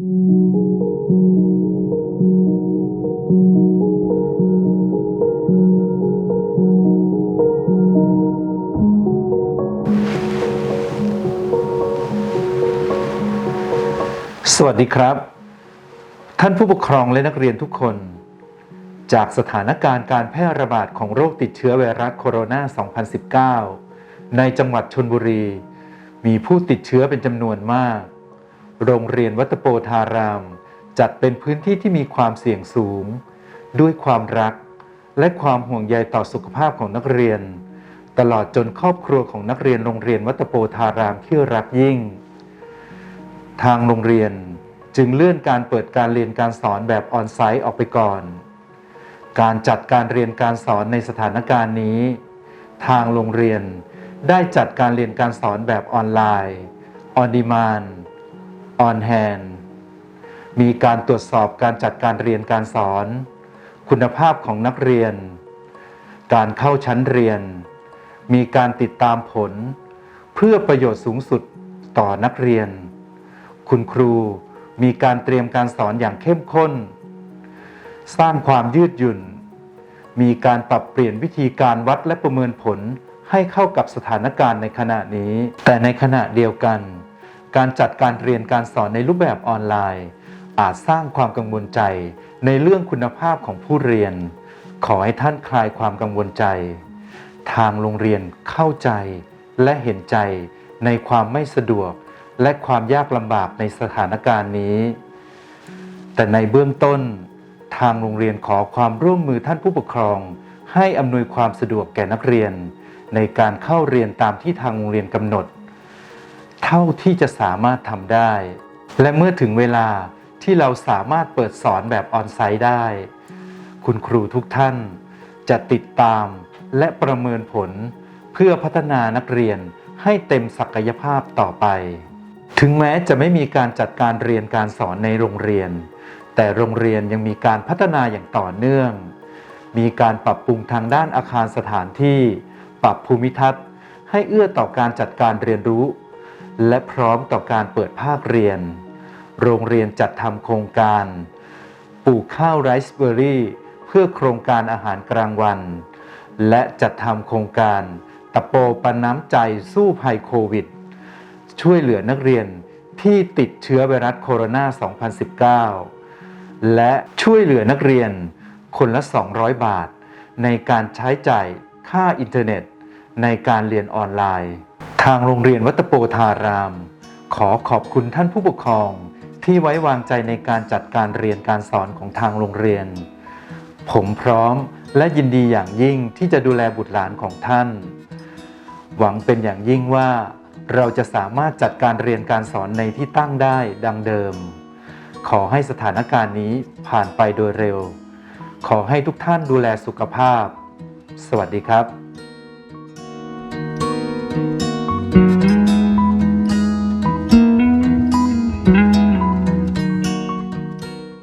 สวัสดีครับ ท่านผู้ปกครองและนักเรียนทุกคน จากสถานการณ์การแพร่ระบาดของโรคติดเชื้อไวรัสโคโรนา 2019 ในจังหวัดชนบุรี มีผู้ติดเชื้อเป็นจำนวนมาก โรงเรียนวัตโปธาราม จัดเป็นพื้นที่ที่มีความเสี่ยงสูง ด้วยความรัก และความห่วงใยต่อสุขภาพของนักเรียน ตลอดจนครอบครัวของนักเรียนโรงเรียนวัตโปธารามที่รักยิ่ง ทางโรงเรียนจึงเลื่อนการเปิดการเรียนการสอนแบบออนไซต์ออกไปก่อน การจัดการเรียนการสอนในสถานการณ์นี้ ทางโรงเรียนได้จัดการเรียนการสอนแบบออนไลน์ on demand on hand มีการตรวจสอบการจัดการเรียนการสอน คุณภาพของนักเรียน การเข้าชั้นเรียน มีการติดตามผล เพื่อประโยชน์สูงสุดต่อนักเรียน คุณครูมีการเตรียมการสอนอย่างเข้มข้น สร้างความยืดหยุ่น มีการปรับเปลี่ยนวิธีการวัดและประเมินผลให้เข้ากับสถานการณ์ในขณะนี้ แต่ในขณะเดียวกัน การจัดการเรียนการสอนในรูปแบบออนไลน์ อาจสร้างความกังวลใจในเรื่องคุณภาพของผู้เรียน ขอให้ท่านคลายความกังวลใจ ทางโรงเรียนเข้าใจและเห็นใจในความไม่สะดวกและความยากลำบากในสถานการณ์นี้ แต่ในเบื้องต้น ทางโรงเรียนขอความร่วมมือท่านผู้ปกครอง ให้อำนวยความสะดวกแก่นักเรียน ในการเข้าเรียนตามที่ทางโรงเรียนกำหนด เท่าที่จะสามารถทำได้ และเมื่อถึงเวลาที่เราสามารถเปิดสอนแบบออนไซต์ได้ คุณครูทุกท่านจะติดตามและประเมินผลเพื่อพัฒนานักเรียนให้เต็มศักยภาพต่อไป ถึงแม้จะไม่มีการจัดการเรียนการสอนในโรงเรียน แต่โรงเรียนยังมีการพัฒนาอย่างต่อเนื่อง มีการปรับปรุงทางด้านอาคารสถานที่ ปรับภูมิทัศน์ ให้เอื้อต่อการจัดการเรียนรู้ และพร้อมต่อการเปิดภาคเรียน โรงเรียนจัดทำโครงการ ปลูกข้าวไรซ์เบอร์รี่ เพื่อโครงการอาหารกลางวัน และจัดทำโครงการตะโปปันน้ำใจสู้ภัยโควิด ช่วยเหลือนักเรียนที่ติดเชื้อไวรัสโคโรนา 2019 และช่วยเหลือนักเรียนคนละ 200 บาท ในการใช้จ่ายค่าอินเทอร์เน็ต ในการเรียนออนไลน์ ทางโรงเรียนวัตโปธาราม ขอขอบคุณท่านผู้ปกครองที่ไว้วางใจในการจัดการเรียนการสอนของทางโรงเรียน ผมพร้อมและยินดีอย่างยิ่งที่จะดูแลบุตรหลานของท่าน หวังเป็นอย่างยิ่งว่า เราจะสามารถจัดการเรียนการสอนในที่ตั้งได้ดังเดิม ขอให้สถานการณ์นี้ผ่านไปโดยเร็ว ขอให้ทุกท่านดูแลสุขภาพ สวัสดีครับ